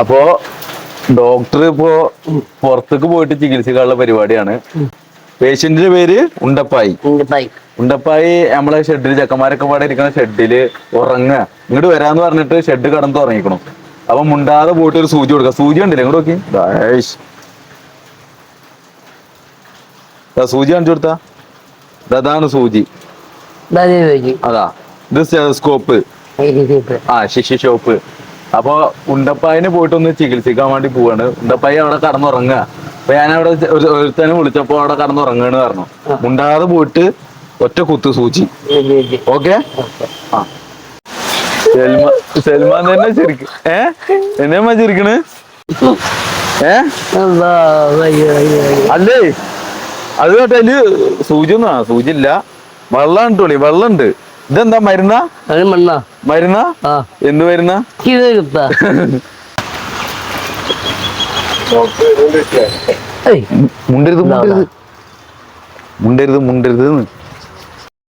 അപ്പോ ഡോക്ടർ ഇപ്പോ പുറത്തേക്ക് പോയിട്ട് ചികിത്സിക്കാനുള്ള പരിപാടിയാണ്. പേഷ്യന്റിന്റെ പേര് ഉണ്ടപ്പായി. ഉണ്ട് ഉണ്ടപ്പായി നമ്മളെ ഷെഡിൽ ചെക്കന്മാരൊക്കെ പാടെ ഇരിക്കുന്ന ഷെഡിൽ ഉറങ്ങുക. ഇങ്ങോട്ട് വരാന്ന് പറഞ്ഞിട്ട് ഷെഡ് കടന്ന് ഉറങ്ങിക്കണം അപ്പൊ മുണ്ടാതെ പോയിട്ട് ഒരു സൂചി കൊടുക്കുക. സൂചി ഉണ്ടല്ലേ ഇങ്ങോട്ട് നോക്കി. സൂചി കാണിച്ചു കൊടുത്താ. അതാണ് സൂചി. അതാ. ഇത് സ്കോപ്പ് ആ ശിശു ഷോപ്പ് അപ്പൊ ഉണ്ടപ്പായനെ പോയിട്ട് ഒന്ന് ചികിത്സിക്കാൻ വേണ്ടി പോവാണ്. ഉണ്ടപ്പായ അവിടെ കടന്നുറങ്ങുക. അപ്പൊ ഞാൻ അവിടെ ഒരു- ഒരുത്തനെ വിളിച്ചപ്പോ അവിടെ കടന്നുറങ്ങാണ് പറഞ്ഞു. മുണ്ടാതെ പോയിട്ട് ഒറ്റ കുത്ത് സൂചി. ഓക്കെ? ആ. സൽമാ സൽമാൻ തന്നെ ചിരിക്കും ഏ? എന്നെയമ്മ ചിരിക്കണ്? ഏ? അല്ലേ? അത് കേട്ടോ അതിൽ സൂചി ഒന്നും സൂചി ഇല്ല വെള്ളം ഉണ്ട് വെള്ളം ഉണ്ട് ഇതെന്താ മരുന്ന? അത് മണ്ണാ. മരുന്ന? എന്ത് മരുന്ന? മുണ്ടരുത് മുണ്ടരുത്. മുണ്ടരുത് മുണ്ടരുത്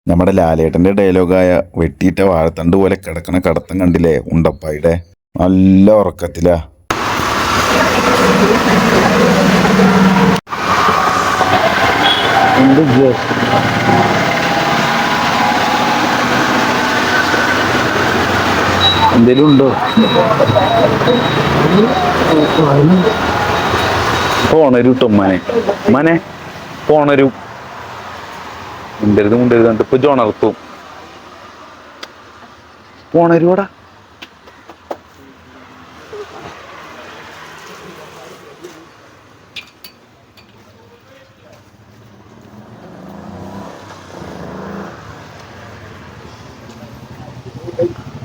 നമ്മുടെ ലാലേട്ടന്റെ ഡയലോഗായ വെട്ടിയിട്ട വാഴത്തണ്ട് പോലെ കിടക്കണ കടത്തം കണ്ടില്ലേ ഉണ്ടപ്പായുടെ? നല്ല ഉറക്കത്തിലാ. എന്ത് എന്തേലും ഉണ്ടോ? പോണരു കേട്ടോ മനെ മനെ പോണരു. മുണ്ടരുത് മുണ്ടരുത് എന്നിട്ട് ഇപ്പൊ ജോണർത്തും പോണരുവാടാ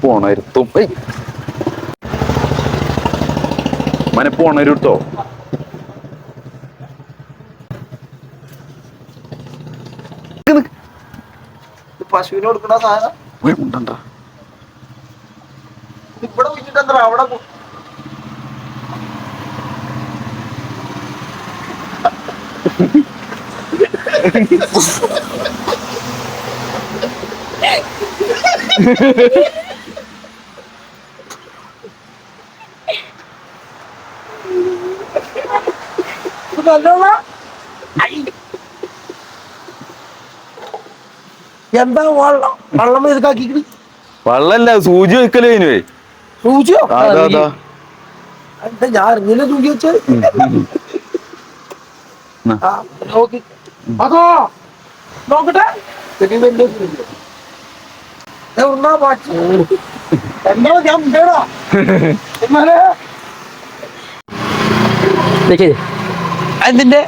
പോണരുത്തും ഏയ്. മനെ പോണരു കേട്ടോ പശുവിന് കൊടുക്കുന്ന സാധനം. ഇവിടെ വെച്ചിട്ട് എന്താ അവിടെ ഇത് നല്ലോണ എന്താ വള്ളം വള്ളം ഇതാക്കിക്കണ് വള്ളല്ല സൂചി വെക്കൽ കഴിഞ്ഞു സൂചിയോ? എന്താ ഞാൻ ഇങ്ങനെ സൂചി വെച്ച്? അതോ നോക്കട്ടെ. എന്താ ഞാൻ അതിന്റെ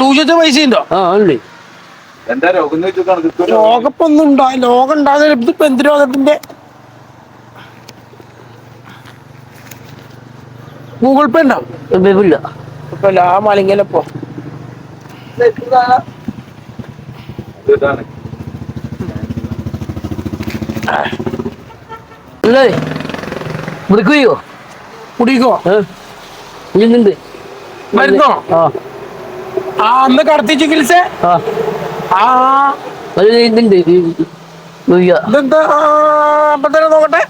സൂചിച്ച പൈസ ഉണ്ടോ? ആ ഉണ്ട്. എന്താ രോഗം ഉണ്ടാ ഉണ്ടാകുന്ന ഇതിപ്പോ എന്ത് രോഗത്തിന്റെ ഗൂഗിൾ പേ ഉണ്ടാവും ഇപ്പൊ ആ മലിങ്ങലപ്പോ വിളിക്കുകയോ കുടിക്കോ ഇല്ലുണ്ട് മരുന്നോ? ആ. അന്ന് കടത്തി ചികിത്സ? ആ ഇതുണ്ട് ഇതെന്താ? ആ, അപ്പൊ തന്നെ നോക്കട്ടെ.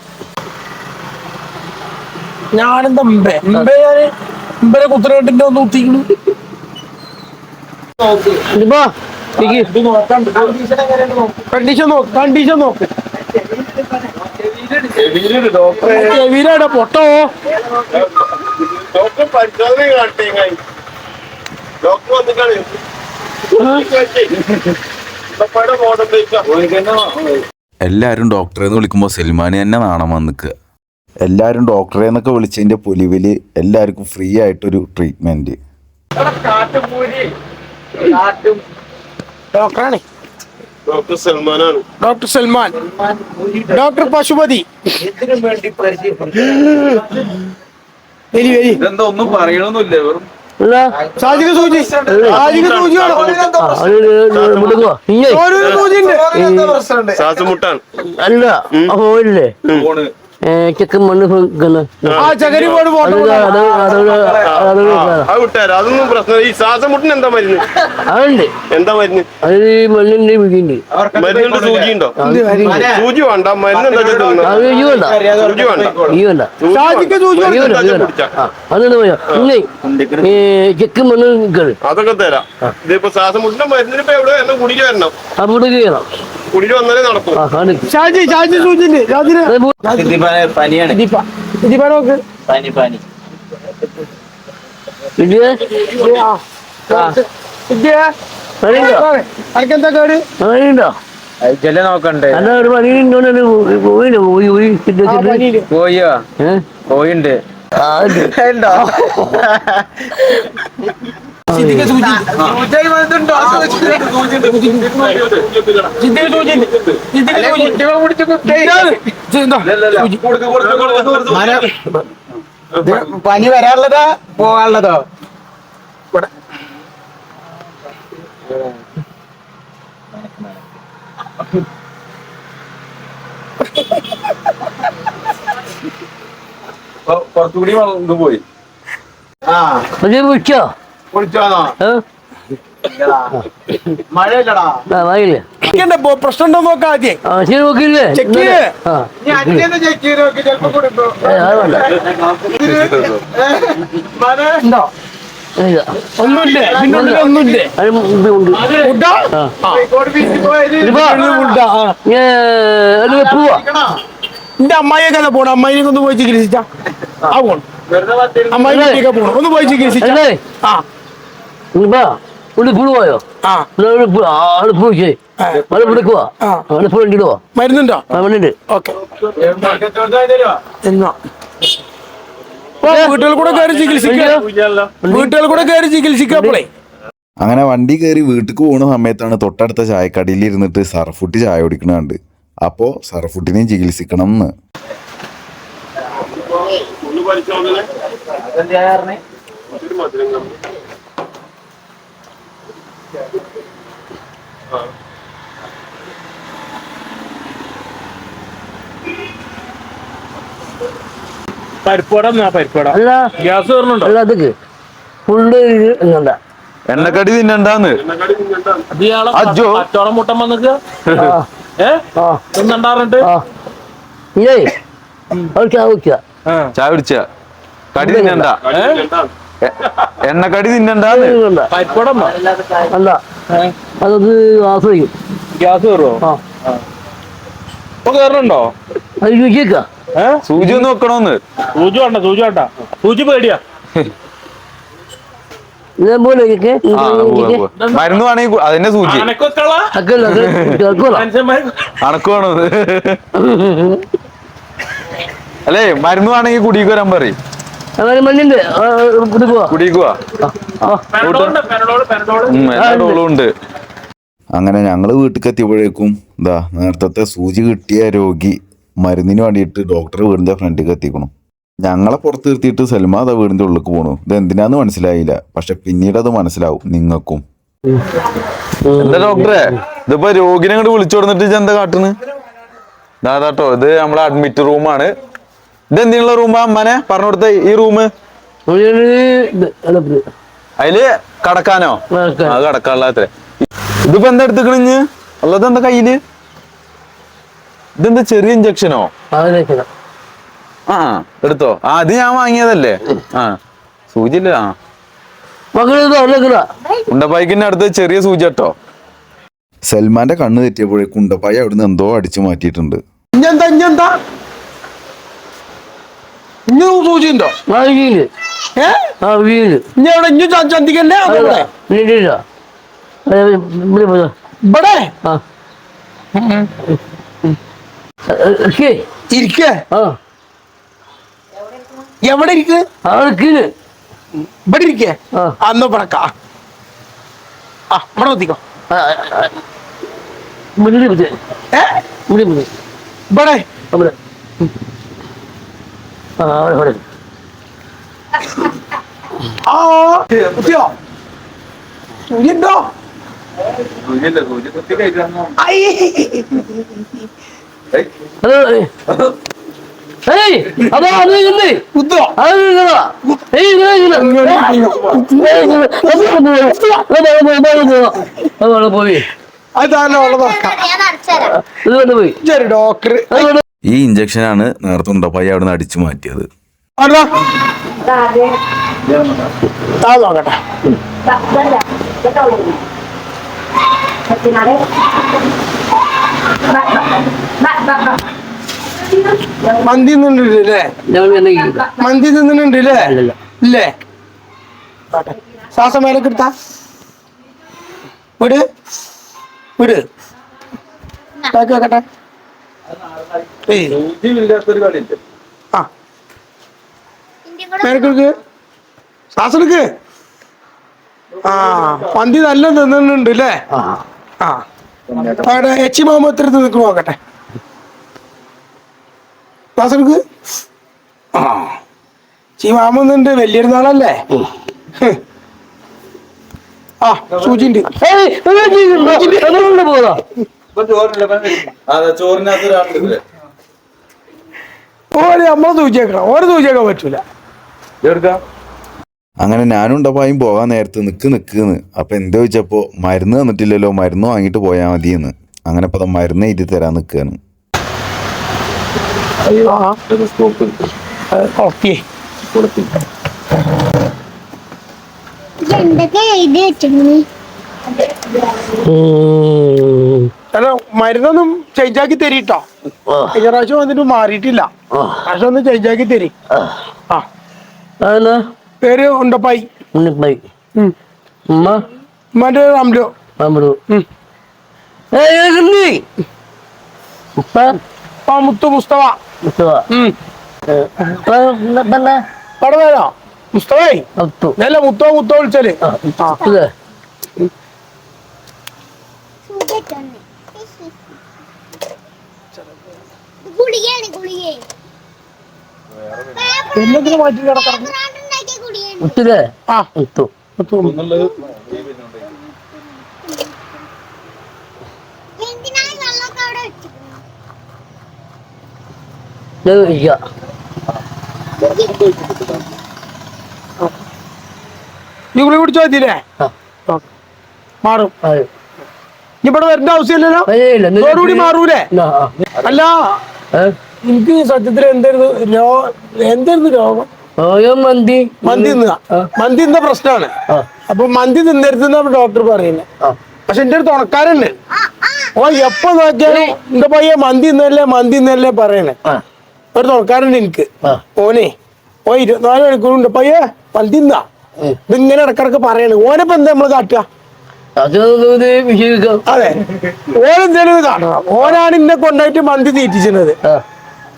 ഞാനെന്താ മുമ്പേ? മുമ്പേ ഞാൻ മുമ്പേ കുത്തരകെട്ടിന്റെ ഒന്ന് കുത്തിക്കുന്നു ഇതിപ്പോ കണ്ടീഷൻ നോക്ക്. കണ്ടീഷൻ നോക്ക് പൊട്ടോ. ഡോക്ടർ പരിശോധന കാട്ടി ഡോക്ടർ വന്നിട്ടാണ്. എല്ലാരും ഡോക്ടറെ എന്ന് വിളിക്കുമ്പോൾ സൽമാന് തന്നെ നാണം വന്നിക്കുക എല്ലാരും ഡോക്ടറെ എന്നൊക്കെ വിളിച്ചതിന്റെ പൊലിവിൽ എല്ലാവർക്കും ഫ്രീ ആയിട്ടൊരു ട്രീറ്റ്മെന്റ് ഡോക്ടറാണ്. ഡോക്ടർ സൽമാനാണ്. ഡോക്ടർ സൽമാൻ. ഡോക്ടർ പശുപതി. വരി വരി. ഇതെന്താ ഒന്നും പറയണമെന്നില്ല വെറും അല്ല. ചെക്കൻ മണ്ണ് ആ ചകരി പോണ് ഫോട്ടോ അത് അത് അത് അത് വിട്ടുതരാം. അതൊന്നും പ്രശ്നം ഈ ശ്വാസം മുട്ടിന് എന്താ മരുന്ന്? അതുണ്ട്. എന്താ മരുന്ന്? അത് മണ്ണിന്റെ വിളിയുണ്ട് മരുന്നുണ്ട് സൂചി ഉണ്ടോ സൂചി വേണ്ട. മരുന്ന് എന്താ വേണ്ട. സൂചി വേണ്ട. ഈ വേണ്ട വേണ്ട അതെന്താ മണ്ണ് അതൊക്കെ തരാം. ഇതിപ്പോ ശ്വാസം മുട്ടിന്റെ മരുന്നിന് ഇപ്പൊ എവിടെ എന്നെ കുടിക്ക് വരണം. അവിടെ ചെയ്യണം കുടിക്ക് വന്നാലേ നടക്കും. ആ ആണ് ഷാജി ഷാജി സൂചിണ്ട് ഷാജിന് അത് പോ- പനിയാണ്. പനി പനി. ചെല്ല നോക്കണ്ടേ? ഒരു പണിയുണ്ടോ പോയി പോയിണ്ട്. ഉണ്ട്. ഉണ്ടോ? സിദ്ദിഖ് പനി വരാനുള്ളതാ പോവാനുള്ളതോ കുറച്ചുകൂടി പോയി. ആ. വിളിച്ചോ ഏഹ് മഴയില്ലടാ. ആ വായില്ലേ ഇരിക്കണ്ടേ, പോ- പ്രശ്നം ഉണ്ടോ നോക്കാം ആദ്യം. ശരി നോക്കില്ലേ ചെക്ക്. ഉണ്ടോ. ഒന്നുമില്ലേ. ഉള്ളിൽ ഒന്നുമില്ലേ. പോവാ. എന്റെ പോണം? അമ്മായിനെ ഒന്ന് പോയി ചികിത്സിച്ച. ആ പോണം. അമ്മായി പോണം. ഒന്ന് പോയി ചികിത്സിച്ചേ. ആ. ഇപ്പൊ പുഴുവായോ? ആ. ആൾ പോയി ആൾ പിടിക്കുവാ ആ. ആൾ പോയിട്ടോ മരുന്നുണ്ടോ? മരുന്നുണ്ട്. ഓക്കെ. എന്നാ? ഓ, വീട്ടുകൾ കൂടെ കയറി ചികിത്സിക്കാം വീട്ടുകൾ കൂടെ കയറി ചികിത്സിക്കപ്പോളേ അങ്ങനെ വണ്ടി കയറി വീട്ടിൽ പോകുന്ന സമയത്താണ് തൊട്ടടുത്ത ചായക്കടയിൽ ഇരുന്നിട്ട് സർഫുട്ടി ചായ കുടിക്കണുണ്ട്. അപ്പോ സർഫുട്ടിനെയും ചികിത്സിക്കണം എന്ന്. ഒന്ന് പരിശോധന. പരിപ്പട പരിപ്പട അല്ല ഗ്യാസ് കയറുന്നുണ്ടോ അല്ല അതൊക്കെ ഫുള്ള് എന്താ എണ്ണക്കടി തിന്നണ്ടാന്ന്. അജ്ജോ. കച്ചവടം മുട്ടം വന്നിട്ട് ചായ കുടിച്ച. കടി തിന്നണ്ട. കടി തിന്നണ്ട. എ- എണ്ണക്കടി തിന്നണ്ടാന്ന് അല്ല. അതൊക്കെ ആസ്വദിക്കും. ഗ്യാസ് കയറുമോ ഇപ്പൊ കയറുന്നുണ്ടോ അത് രുചിക്ക സൂചി ഒന്ന് വെക്കണോന്ന്. സൂചി വേണ്ട സൂചി വേണ്ട. സൂചി പേടിയാ. മരുന്ന് വേണമെങ്കിൽ അതിന്റെ സൂചി. അണക്ക് വേണോ അല്ലേ മരുന്ന് വേണമെങ്കിൽ കുടിക്ക് വരാൻ പറയും. അങ്ങനെ മണ്ണിണ്ട് പിടിക്കുവാ കുടിക്ക് പോവാ. പെരടോളുണ്ട് പെരടോൾ പെരടോൾ ഉം, എല്ലാ ഡോളും ഉണ്ട്. അങ്ങനെ ഞങ്ങൾ വീട്ടിൽ എത്തിയപ്പോഴേക്കും ഇതാ നേരത്തെ സൂചി കിട്ടിയ രോഗി മരുന്നിന് വേണ്ടിയിട്ട് ഡോക്ടർ വീടിന്റെ ഫ്രണ്ടിൽ എത്തിക്കണം. ഞങ്ങളെ പുറത്ത് നിർത്തിയിട്ട് സൽമാ അതാ വീടിന്റെ ഉള്ളിലേക്ക് പോണു. ഇത് എന്തിനാന്ന് മനസ്സിലായില്ല. പക്ഷെ പിന്നീട് അത് മനസ്സിലാവും നിങ്ങൾക്കും. എന്താ ഡോക്ടറെ ഇതിപ്പോ രോഗിനെ അങ്ങോട്ട് വിളിച്ചു കൊടുത്തിട്ട് എന്താ കാട്ടുന്നു ഇതാട്ടോ ഇത് നമ്മളെ അഡ്മിറ്റ് റൂമാണ് ഇത് എന്തിനുള്ള റൂമാ അമ്മനെ? പറഞ്ഞു കൊടുത്ത ഈ റൂം അതിൽ കടക്കാനോ. അത് കടക്കാനുള്ള അത്ര ഇതിപ്പോ എന്താ എടുത്തുക്കണിഞ്ഞ് ഉള്ളത് എന്താ കയ്യിൽ? ഇതെന്താ ചെറിയ ഇഞ്ചക്ഷനോ ആ എടുത്തോ. ആ അത് ഞാൻ വാങ്ങിയതല്ലേ? ആ സൂചി ഇല്ല ആ ഉണ്ടപ്പായിക്കിന്റെ അടുത്ത് ചെറിയ സൂചി കേട്ടോ. സൽമാന്റെ കണ്ണ് തെറ്റിയപ്പോഴേക്കും ഉണ്ടപ്പായി അവിടുന്ന് എന്തോ അടിച്ചു മാറ്റിയിട്ടുണ്ട്. ഇഞ്ഞു സൂചിയുണ്ടോ? വീൽ ഏ? ആ വീൽ ഇനി എവിടെ ഇഞ്ഞു ചന്തിക്കല്ലേ അവിടെ ഇല്ല ഇവിടെ ആ. ഇരിക്കേ. എവിടെ ഇരിക്ക്? ഇവിടെ ഇരിക്കേ. അന്ന് പടക്ക ആ ഇവിടെ എത്തിക്കോ. ഇവിടെ? അവിടെ ആ കുത്തിയോ? കൊണ്ട് പോയി. ഡോക്ടർ. ഈ ഇഞ്ചക്ഷനാണ് നേരത്തെ ഉണ്ടപ്പായി അവിടെ നിന്ന് അടിച്ചു മാറ്റിയത്. മന്തി മന്തി തിന്നുന്നുണ്ട് അല്ലേ ഇല്ലേ. ശ്വാസം മേലേക്ക് എടുത്താ. വിട്. വിട്. വെക്കട്ടെ. ആ മന്തി നല്ല തിന്നുന്നുണ്ട് അല്ലേ ആ അവിടെ എച്ചി മാമത്തിന് നിൽക്കണ നോക്കട്ടെ ക്ലാസ്സെടുക്ക് ചി ആ ചീ മാമുന്നുണ്ട് വലിയൊരുന്നാളല്ലേ ആ സൂചിണ്ട് ഏയ് അത് ഓര് ഓരോ പറ്റൂല. അങ്ങനെ ഞാനും ഡബായും പോകാൻ നേരത്ത് നിക്ക് നിക്കുന്ന്. അപ്പൊ എന്താ ചോദിച്ചപ്പോ മരുന്ന് തന്നിട്ടില്ലല്ലോ മരുന്ന് വാങ്ങിയിട്ട് പോയാൽ മതിയെന്ന്. അങ്ങനെ ഇപ്പൊ മരുന്ന് എഴുതി തരാൻ നിക്കാണ്. എന്തൊക്കെ എഴുതി വെച്ചിരുന്നു? അല്ല മരുന്നൊന്നും ചേഞ്ച് ആക്കി തരീട്ടോ? കഴിഞ്ഞ പ്രാവശ്യം വന്നിട്ട് മാറിയിട്ടില്ല. പ്രാവശ്യം ഒന്ന് ചേഞ്ച് ആക്കി തരി. ആ. പേര് ഉണ്ടപ്പായി. ഉണ്ണിപ്പായി. ഉമ്മന്റെ ഉപ്പ? ആ മുത്തു മുസ്തഫ. വിളിച്ചാൽ. ആ എന്നതിന് മാറ്റി കിടക്കണം? മുത്തില്ലേ ആ മുത്തു. മുത്തു ഈ ഗുളി കുടിച്ചോ. ഓക്കേ. മാറും. ഇവിടെ വരേണ്ട ആവശ്യമില്ലല്ലോ? കൂടി മാറൂലേ. അല്ല? എനിക്ക് സത്യത്തിൽ എന്തായിരുന്നു രോ എന്തായിരുന്നു രോഗം? രോഗം മന്തി. മന്തി. മന്തി എന്ന പ്രശ്നമാണ്. അപ്പൊ മന്തി തിന്നരുതെന്നാണ് ഡോക്ടർ പറയുന്നത് പക്ഷെ എന്റെ അടുത്ത് ഉണക്കാരുണ്ട് ഓ എപ്പോ നോക്കിയാലും എന്റെ പയ്യ മന്തി ഇന്നല്ലേ മന്തി ഇന്നല്ലേ പറയണേ. ഒരു തുണക്കാരുണ്ട് എനിക്ക്. ഓനെ ഓ ഇരുപത്തിനാല് മണിക്കൂറുണ്ട്. പയ്യ മന്തി ഇന്നാ. ഇതിങ്ങനെ ഇടക്കിടക്ക് പറയണേ. ഓനിപ്പോ എന്താ നമ്മൾ കാട്ടുക? അത് ഓനെന്തേലും കാട്ടണം ഓനാണ് ഇന്നെ കൊണ്ടായിട്ട് മന്തി തീറ്റിച്ചത് ആ.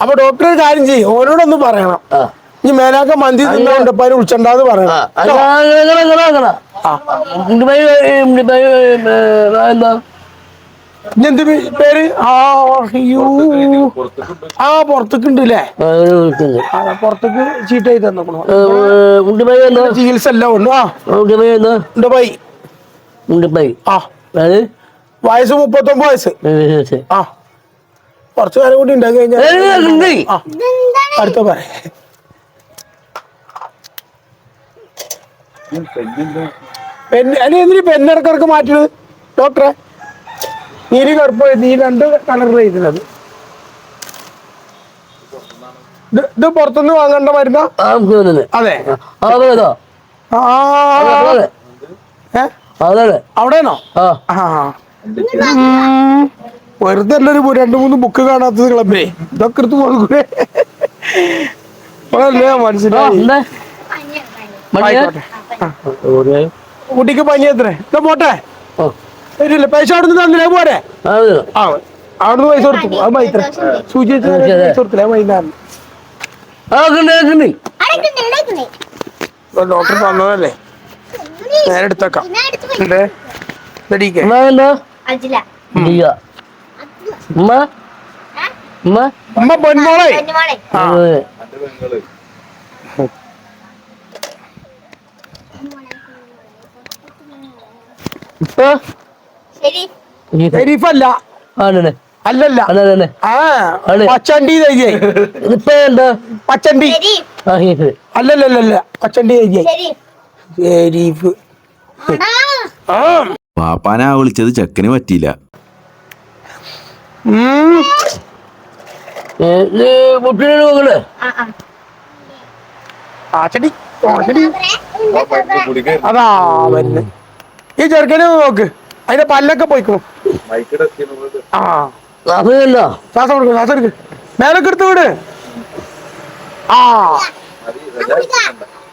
അപ്പൊ ഡോക്ടർ ഒരു കാര്യം ചെയ്യും. ഓനോടൊന്ന് പറയണം. ഇനി മേലാക്ക മന്തി തിന്നുണ്ട് പനി വിളിച്ചണ്ടാന്ന് ആ. പറയണം എന്ത്? പേര്? ആ ആ പുറത്തേക്ക് ഉണ്ട് അല്ലേ പുറത്തേക്ക് ചീട്ടായി ഉണ്ണിപ്പായി ചികിത്സ എല്ലാം ഉണ്ട്. ആ. ഉണ്ണിപ്പായി ആ വയസ്സ് മുപ്പത്തൊമ്പത് വയസ്സ്. ആ. കൊറച്ചു കാലം കൂടി ഉണ്ടാക്കി കഴിഞ്ഞാൽ. ആ. അടുത്ത പറ. അല്ലെ എന്തിനു പെന്നിടക്കിടക്ക് മാറ്റിയത്? ഡോക്ടറെ? നീര് കറുപ്പ് നീ രണ്ട് കളറിൽ എഴുതുന്നത് ഇത് പുറത്തുനിന്ന് വാങ്ങേണ്ട മരുന്ന? അതെ. ആ അതെ അവിടെയാണോ. വെറുതെ അല്ല രണ്ടു മൂന്ന് ബുക്ക് കാണാത്തത് ക്ലബേ ഇതൊക്കെ എടുത്ത് പോകൂടെ മനസ്സിലായി? കുട്ടിക്ക് പനി എത്ര? ഇതാ പോട്ടെ. പൈസ അവിടെ നിന്ന് തന്നില്ലേ പോരെ. ആ ആ അവിടുന്ന് പൈസ കൊടുത്തു. അത് മൈത്ര സൂചി വെച്ച് പൈസ കൊടുത്തില്ലേ? മൈനാണ് ഡോക്ടർ തന്നതല്ലേ നേരെ എടുത്തേക്കാം ഷെരീഫല്ല. ആണല്ലേ? അല്ലല്ല. പച്ചണ്ടി പച്ചണ്ടി. അല്ലല്ലല്ല പച്ചണ്ടി പാപ്പാനെ ആ വിളിച്ചത് ചെക്കന് പറ്റിയില്ല. അതാ വരുന്നത് ഈ ചെറുക്കനെ നോക്ക്. അതിന്റെ പല്ലൊക്കെ പോയിക്കണു. ആ. ശ്വാസം കൊടുക്കും ശ്വാസം എടുക്ക് മേലൊക്കെ എടുത്ത് വിട്. ആ.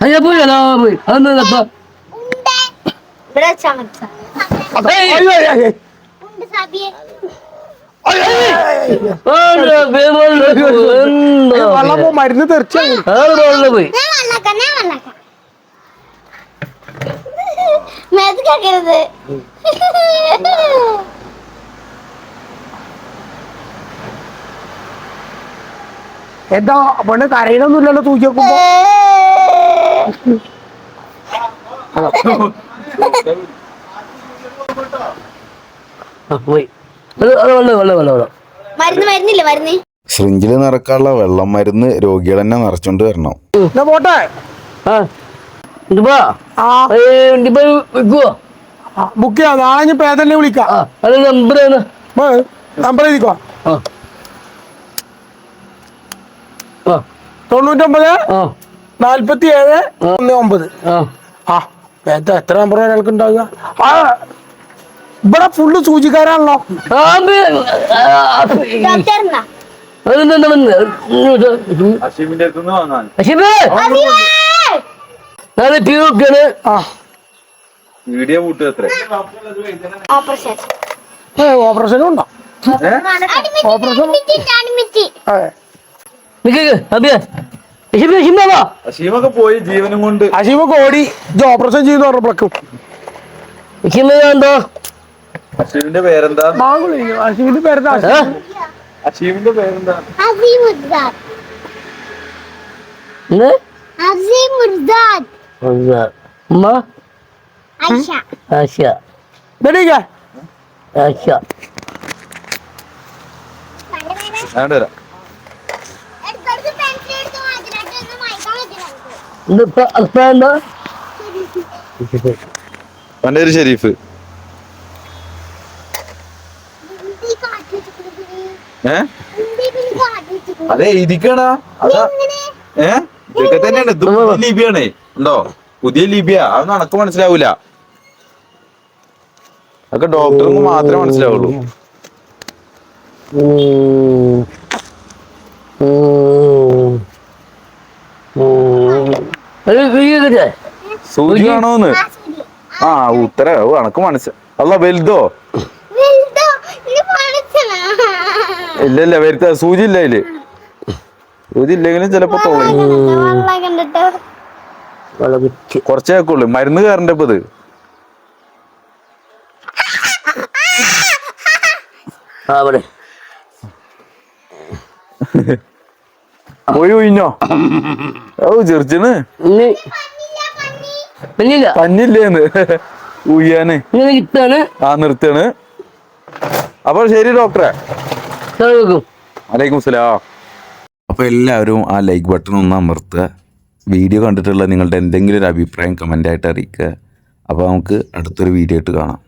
അയ്യ പോയി പോയി. അതൊന്നും ഇപ്പൊ? ഉണ്ട്. ഇവിടെ വെച്ചാ മതി. സാർ. ഏയ്. അയ്യോ, അയ്യോ, അയ്യോ. ഉണ്ട് സാബിയെ വേണ്ട, വേ- വേണ്ട, എന്താ വെള്ളം പോ മരുന്ന് തെറിച്ചു ആൾ വേണ്ട പോയി ഞാൻ വള്ളക്കാം ഞാൻ വള്ളക്കാം മേത്ത് കേക്കരുത് എന്താ പെണ്ണ് കരയണൊന്നുമില്ലല്ലോ തൂക്കി വെക്കുമ്പോ പോയി. മരുന്ന് മരുന്നില്ല മരുന്ന്? നിറക്കാനുള്ള വെള്ളം മരുന്ന് രോഗികൾ തന്നെ നിറച്ചോണ്ട് വരണം. എന്നാ പോട്ടെ? ബുക്ക് ചെയ്യാം. നാളെ ഞാൻ പേദലിനെ വിളിക്കാം. നമ്പർ ആണ് നമ്പർ എഴുതിക്കോ ആ ആ തൊണ്ണൂറ്റൊമ്പത് നാല്പത്തി ഏഴ് ഒന്ന് ഒമ്പത്. ആ. വേദ എത്ര നമ്പർ ഒരാൾക്ക് ഉണ്ടാവുക ആ ഇവിടെ ഫുള്ള് സൂചിക്കാരാണല്ലോ. ഓപ്പറേഷൻ. ഓപ്പറേഷനും ഉണ്ടോ അഡ്മിറ്റ് അഷീമൊക്കെ പോയി ജീവനും കൊണ്ട്. ഓടി ഇത് ഓപ്പറേഷൻ ചെയ്യുന്ന പറഞ്ഞപ്പോഴേക്കും അഷീമിന്റെ പേരെന്താ? പേരെന്താ? അഷീമിന്റെ പേരെന്താ? അസീം മുർദാദ് ഇന്ന് അസീം മുർദാദ് ഒന്ന് ഉമ്മ ഐഷ ആശ ഇതെടീക്ക ആശ ഞാൻ വരാം എടുത്തെടുത്ത് പെൻസിൽ എടുത്ത് മാറ്റിട്ട് ഒന്ന് വായിക്കാൻ പറ്റില്ല ഇത് ഇപ്പൊ അർത്ഥം എന്താ അവന്റെ ഒരു ഷെരീഫ്. ഏ? അതെ ഇരിക്കണ അതാ. ഏ? ഇതൊക്കെ തന്നെയാണ്. ഇത് ലിപിയാണ് ഉണ്ടോ? പുതിയ ലിപിയ അത് നടക്ക് മനസ്സിലാവൂല. അതൊക്കെ ഡോക്ടർക്ക് മാത്രമേ മനസ്സിലാവുള്ളൂ. ഉം. ഉം. ഉം. അത് വീക്കട്ടെ സൂചി കാണോന്ന് ആ ഉത്തര ഓ അനക്ക് മനസ്സിൽ അല്ല വലുതോ? ഇല്ലല്ല ഇനി ഇല്ല ഇല്ല വരുത്ത സൂചി ഇല്ല അതിൽ. സൂചി ഇല്ലെങ്കിലും ചിലപ്പോ തുളയും വെള്ളം കണ്ടിട്ട്? വളവിച്ച് കുറച്ചേ ആക്കുള്ളൂ. മരുന്ന് കയറണ്ട ഇപ്പൊ ഇത്? ആ അവിടെ പോയി ഒഴിഞ്ഞോ ഓ ചെറിച്ചണ് പഞ്ഞില്ലേന്ന് ഉയ്യാന് ആ നിർത്താണ് അപ്പൊ ശരി ഡോക്ടറെ. അലൈക്കും. സലാം. അപ്പോൾ എല്ലാവരും ആ ലൈക്ക് ബട്ടൺ ഒന്ന് അമർത്തുക. വീഡിയോ കണ്ടിട്ടുള്ള നിങ്ങളുടെ എന്തെങ്കിലും ഒരു അഭിപ്രായം കമന്റായിട്ട് അറിയിക്കുക. അപ്പോൾ നമുക്ക് അടുത്തൊരു വീഡിയോ ആയിട്ട് കാണാം.